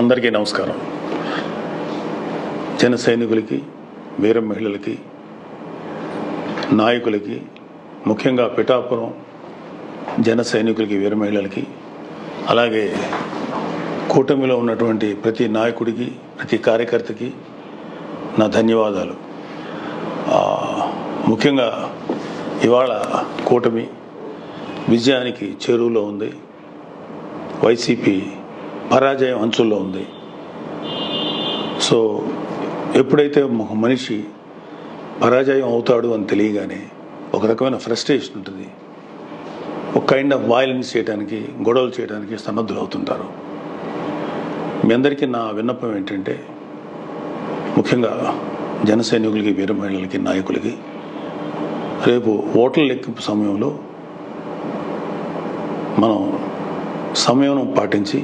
అందరికీ నమస్కారం. జన సైనికులకి వీర మహిళలకి నాయకులకి ముఖ్యంగా పిఠాపురం జన సైనికులకి వీర మహిళలకి అలాగే కూటమిలో ఉన్నటువంటి ప్రతి నాయకుడికి ప్రతి కార్యకర్తకి నా ధన్యవాదాలు. ముఖ్యంగా ఇవాళ కూటమి విజయానికి చేరువలో ఉంది. వైసీపీ పరాజయం అంచుల్లో ఉంది. సో ఎప్పుడైతే ఒక మనిషి పరాజయం అవుతాడు అని తెలియగానే ఒక రకమైన ఫ్రస్ట్రేషన్ ఉంటుంది. ఒక కైండ్ ఆఫ్ వైలెన్స్ చేయడానికి గొడవలు చేయడానికి సన్నద్ధులు అవుతుంటారు. మీ అందరికీ నా విన్నపం ఏంటంటే ముఖ్యంగా జన సైనికులకి వీర మహిళలకి నాయకులకి రేపు ఓట్ల లెక్కింపు సమయంలో మనం సమయం పాటించి